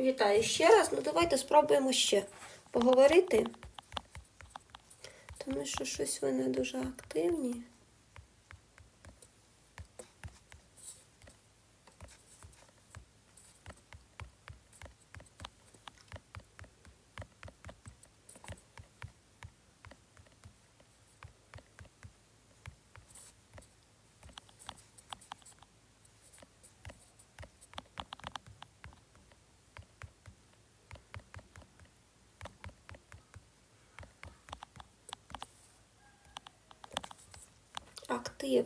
Вітаю ще раз. Ну давайте спробуємо ще поговорити. Тому що щось ви не дуже активні. Актив.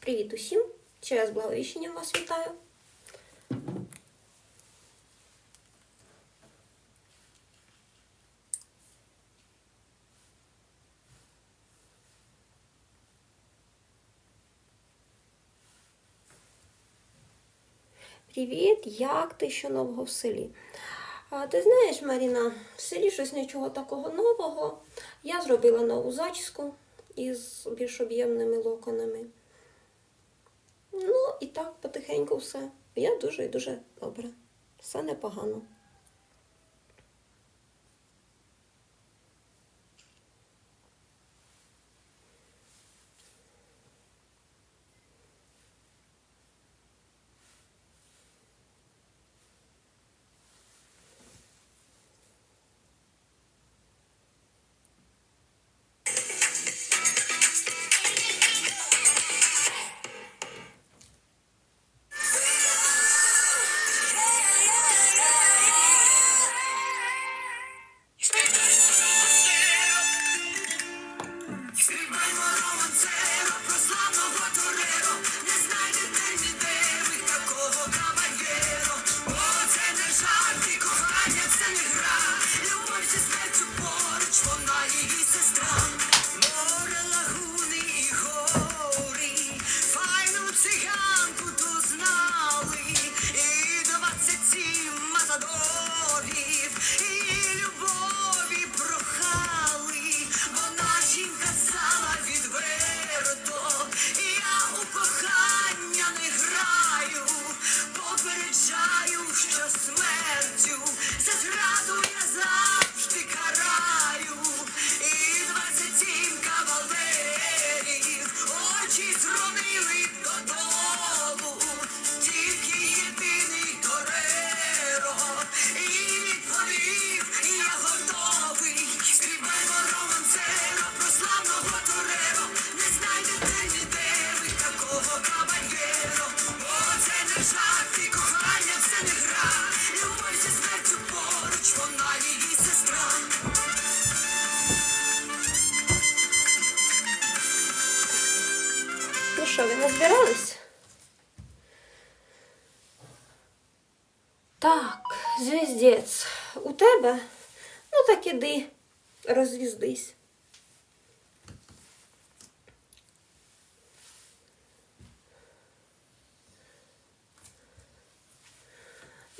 Привіт усім! Ще раз благовіщення вас вітаю. Привіт, як ти що нового в селі? А, ти знаєш, Маріна, в селі щось нічого такого нового. Я зробила нову зачіску із більш об'ємними локонами. Ну, і так потихеньку все. Я дуже і дуже добре. Все непогано.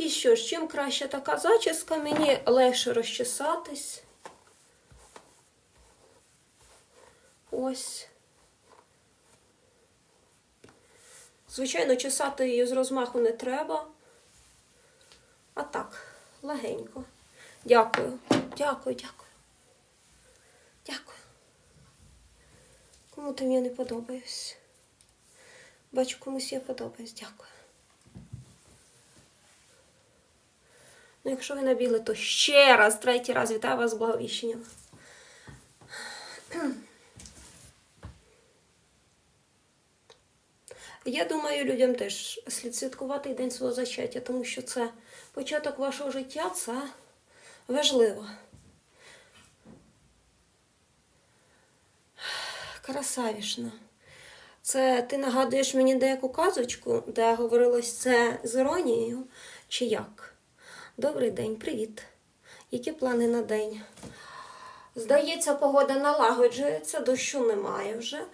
І що ж, чим краще така зачіска, мені легше розчесатись. Ось. Звичайно, чесати її з розмаху не треба. А так, легенько. Дякую. Дякую, дякую. Дякую. Кому ти мені не подобаюсь? Бачу, комусь я подобаюсь. Дякую. Ну, якщо ви набігли, то ще раз, третій раз вітаю вас з благовіщенням. Я думаю, людям теж слід святкувати день свого зачаття, тому що це початок вашого життя, це важливо. Красавішна. Це ти нагадуєш мені деяку казочку, де говорилось це з іронією, чи як? Добрий день, привіт. Які плани на день? Здається, погода налагоджується, дощу немає вже.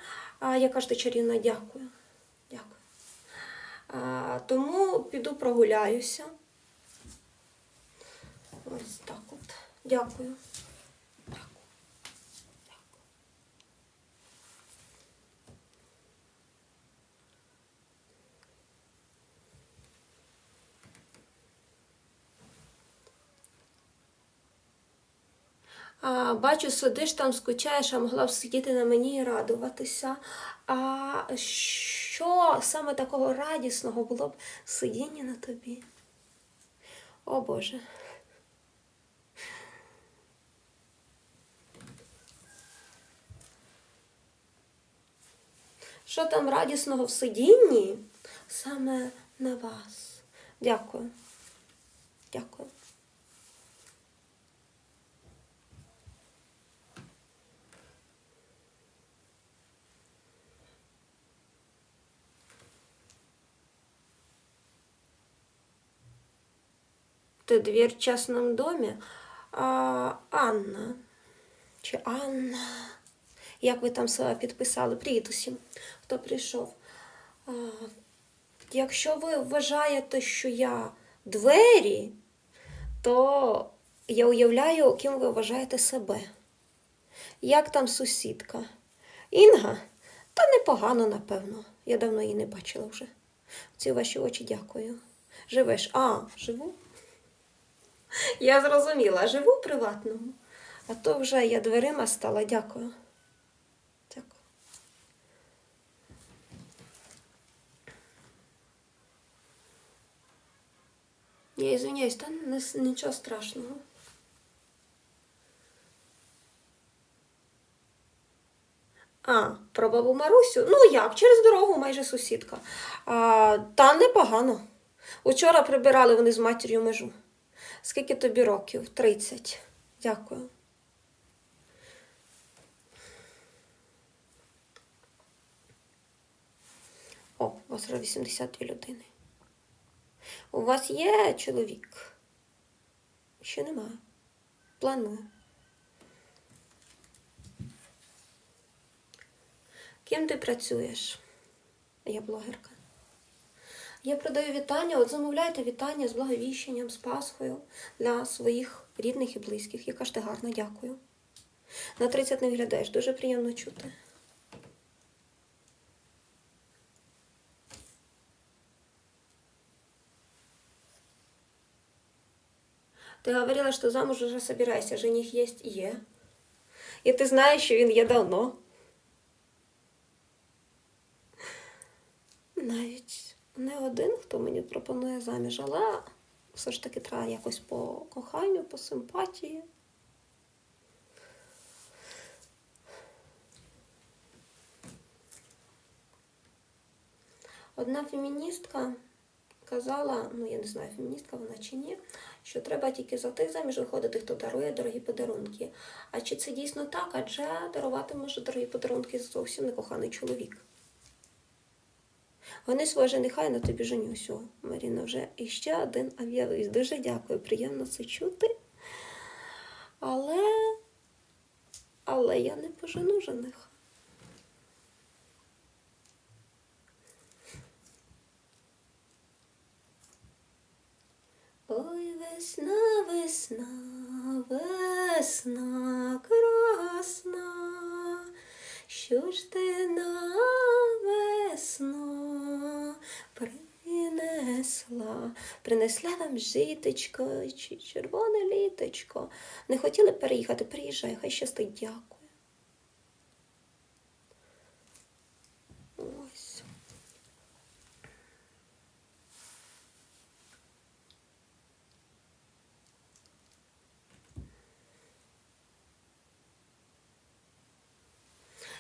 А яка ж ти чарівна, дякую. Дякую. А, тому піду прогуляюся. Ось так от. Дякую. Дякую. А, бачу, сидиш там, скучаєш, а могла б сидіти на мені і радуватися. А що саме такого радісного було б сидіння на тобі? О Боже. Що там радісного в сидінні саме на вас? Дякую. Дякую. Ты дверь в частном доме? А, Анна. Чи Анна? Як ви там себе підписали? Привіт усім, хто прийшов. А, якщо ви вважаєте, що я двері, то я уявляю, ким ви вважаєте себе. Як там сусідка? Інга? Та непогано, напевно. Я давно її не бачила вже. Ці ваші очі дякую. Живеш? А, живу? Я зрозуміла, живу в приватному. А то вже я дверима стала. Дякую. Дякую. Я извиняюсь, та не с- нічого страшного. А, про бабу Марусю? Ну як, через дорогу майже сусідка. А, та непогано. Учора прибирали вони з матір'ю межу. Скільки тобі років? 30. Дякую. О, у вас вже 82 людини. У вас є чоловік? Ще немає. Планую. Ким ти працюєш? Я блогерка. Я продаю вітання, от замовляйте вітання з благовіщенням, з Пасхою для своїх рідних і близьких. Яка ж ти гарна, дякую. На 30 не виглядаєш, дуже приємно чути. Ти говорила, що замуж уже собираєшся, жених є? Є. І ти знаєш, що він є давно. Навіть не один, хто мені пропонує заміж, але все ж таки треба якось по коханню, по симпатії. Одна феміністка казала, ну я не знаю, феміністка вона чи ні, що треба тільки за тих заміж виходити, хто дарує дорогі подарунки. А чи це дійсно так? Адже дарувати може дорогі подарунки зовсім некоханий чоловік. Вони свого нехай на тобі женюсь. О, Маріна вже іще один об'явився. Дуже дякую, приємно це чути. Але, але я не пожену жениха. Ой, весна, весна, весна красна, що ж ти на весну принесла? Вам житочко чи червоне літочко. Не хотіли переїхати, приїжджай, хай щастить, дякую. Ось.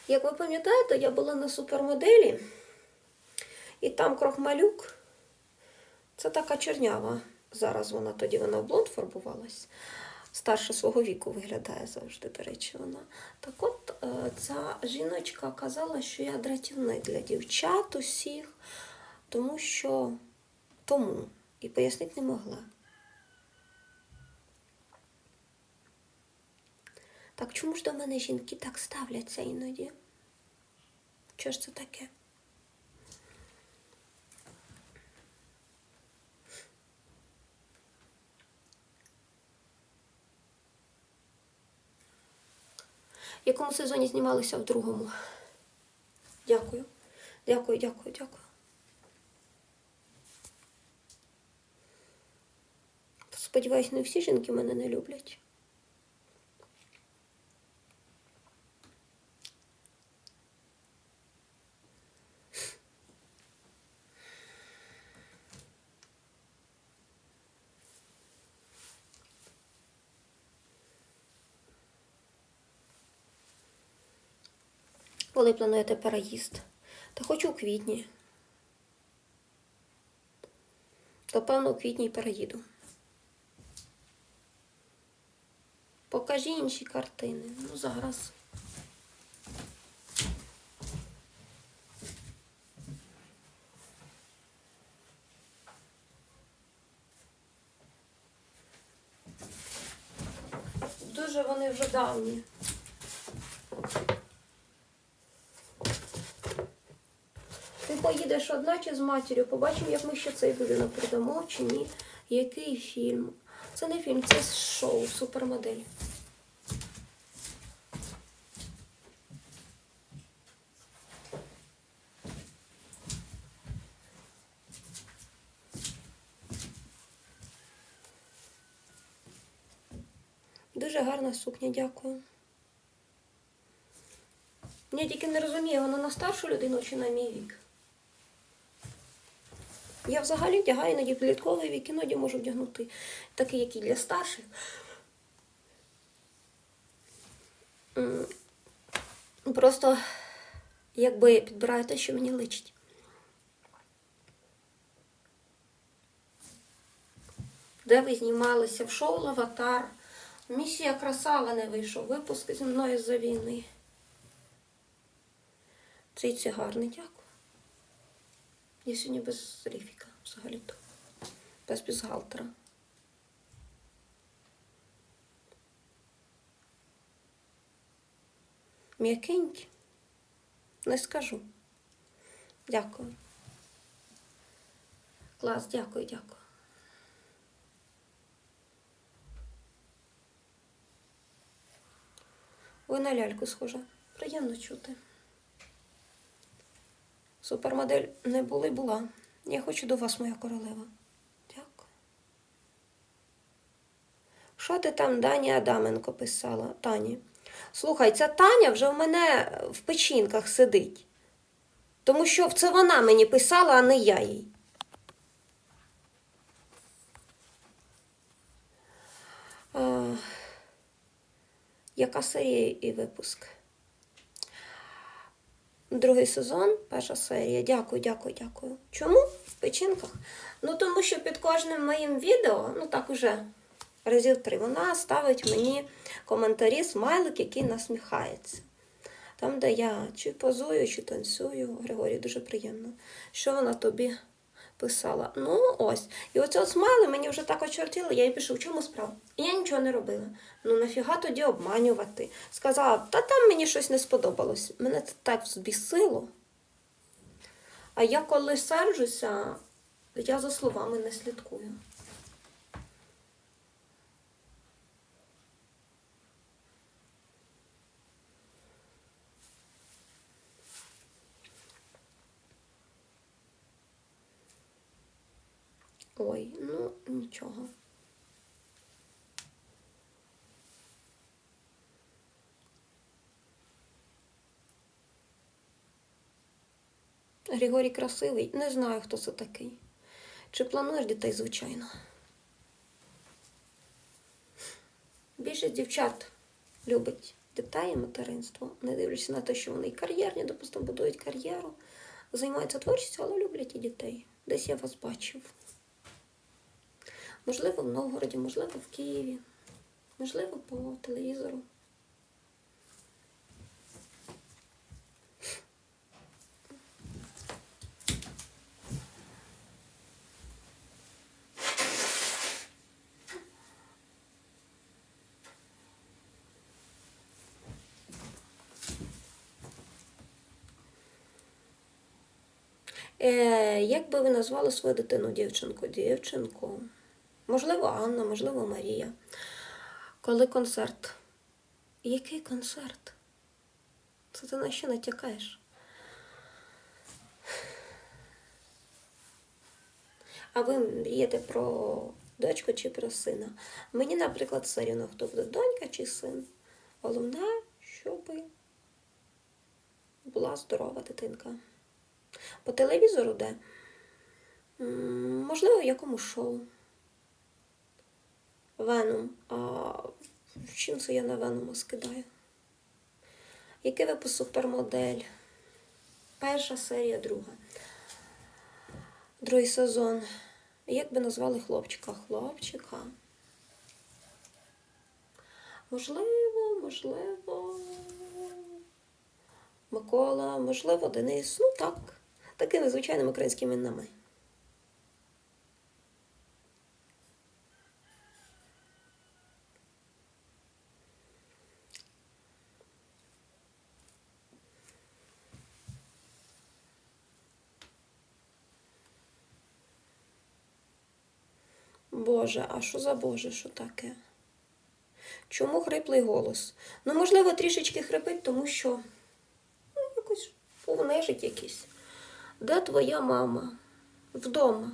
Як ви пам'ятаєте, я була на супермоделі, і там крохмалюк. Це така чорнява. Зараз вона тоді вона в блонд фарбувалась. Старше свого віку виглядає завжди, до речі, вона. Так от е, ця жіночка казала, що я дратівник для дівчат усіх, тому що тому і пояснити не могла. Так чому ж до мене жінки так ставляться іноді? Що ж це таке? Якому сезоні знімалися в другому. Дякую. Дякую, дякую, дякую. Сподіваюсь, не всі жінки мене не люблять. Коли плануєте переїзд? Та хочу у квітні. То певно у квітні переїду. Покажи інші картини. Ну, зараз. Дуже вони вже давні. Ти поїдеш одна чи з матір'ю, побачимо, як ми ще цей будинок продамо чи ні. Який фільм? Це не фільм, це шоу, супермодель. Дуже гарна сукня, дякую. Я тільки не розумію, вона на старшу людину чи на мій вік. Я взагалі вдягаю іноді підлітковий вік, іноді можу вдягнути такий, який для старших. Просто якби підбираю те, що мені личить. Де ви знімалися? В шоу Лаватар. Місія краса, але не вийшов. Випуск зі мною за війни. Цей це гарний, дякую. Я сьогодні без рифіка взагалі-то. Без бюстгальтера. М'якенькі. Не скажу. Дякую. Клас, дякую, дякую. Ви на ляльку схожа. Приємно чути. Супермодель не були, була. Я хочу до вас, моя королева. Дякую. Що ти там Дані Адаменко писала? Тані. Слухай, ця Таня вже в мене в печінках сидить. Тому що це вона мені писала, а не я їй. А, яка серія і випуск? Другий сезон, перша серія. Дякую, дякую, дякую. Чому? В печінках? Ну, тому що під кожним моїм відео, ну так уже разів три, вона ставить мені коментарі, смайлик, який насміхається. Там, де я чи позую, чи танцюю, Григорій, дуже приємно. Що вона тобі писала? Ну, ось. І оце от смайли мені вже так очертіло, я їй пишу, в чому справа? І я нічого не робила. Ну нафіга тоді обманювати? Сказала, та там мені щось не сподобалось. Мене це так збісило. А я коли сержуся, я за словами не слідкую. Ой, ну нічого. Григорій красивий, не знаю, хто це такий. Чи плануєш дітей, звичайно? Більшість дівчат любить дітей і материнство, не дивлячись на те, що вони і кар'єрні, допустимо, будують кар'єру, займаються творчістю, але люблять і дітей. Десь я вас бачив. Можливо, в Новгороді, можливо, в Києві, можливо, по телевізору. Е, як би ви назвали свою дитину дівчинку? Дівчинку. Можливо, Анна, можливо, Марія. Коли концерт? Який концерт? Це ти на що натякаєш? А ви мрієте про дочку чи про сина? Мені, наприклад, все рівно, хто буде донька чи син. Головне, щоб була здорова дитинка. По телевізору де? Можливо, в якому шоу. Веном. А чим це я на Венома скидаю? Який випуск супермодель? Перша серія, друга. Другий сезон. Як би назвали хлопчика? Хлопчика. Можливо, можливо. Микола, можливо, Денис. Ну так. Такими звичайними українськими іменами. Боже, а що за Боже, що таке? Чому хриплий голос? Ну, можливо, трішечки хрипить, тому що ну, якось повнежить якийсь. Де твоя мама? Вдома.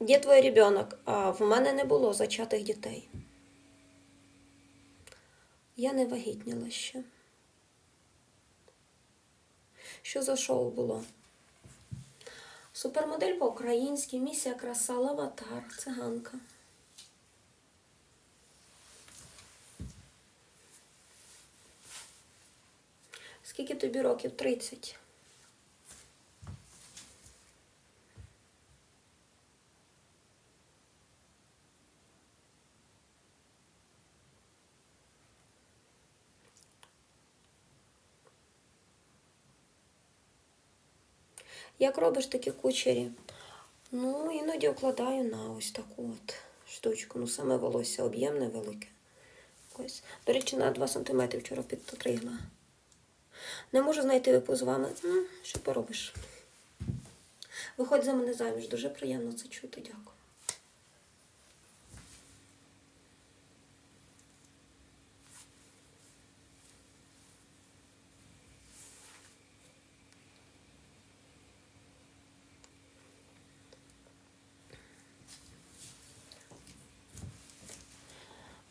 Де твій ребенок? А в мене не було зачатих дітей. Я не вагітніла ще. Що за шоу було? Супермодель по-українськи, місія краса, лаватар, циганка. Скільки тобі років? 30. Як робиш такі кучері? Ну, іноді вкладаю на ось таку от штучку. Ну, саме волосся об'ємне велике. Ось. До речі, на 2 см вчора підстригла. Не можу знайти випуск з вами. Що поробиш? Виходь за мене заміж. Дуже приємно це чути. Дякую.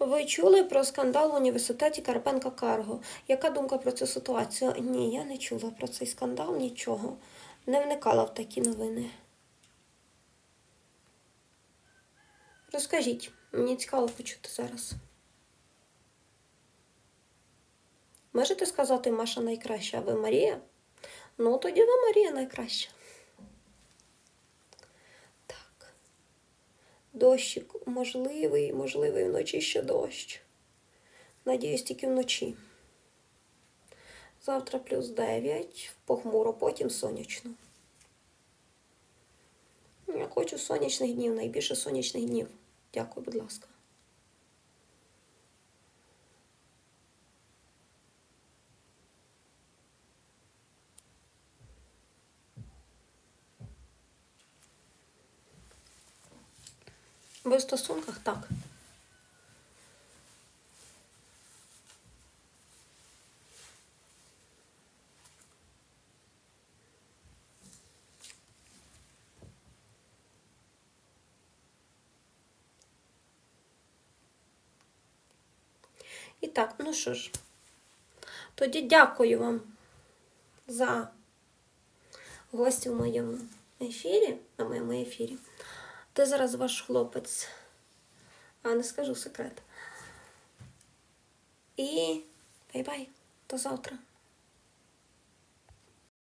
Ви чули про скандал в університеті Карпенка Карго? Яка думка про цю ситуацію? Ні, я не чула про цей скандал, нічого. Не вникала в такі новини. Розкажіть, мені цікаво почути зараз. Можете сказати, Маша найкраща, а ви Марія? Ну, тоді ви Марія найкраща. Дощик можливий, можливий вночі ще дощ. Надіюсь, тільки вночі. Завтра плюс 9, похмуро, потім сонячно. Я хочу сонячних днів, найбільше сонячних днів. Дякую, будь ласка. Ви в стосунках так. І так, ну що ж, тоді дякую вам за гості в моєму ефірі, на моєму ефірі. Ти зараз ваш хлопець, а не скажу секрет. І бай-бай, до завтра.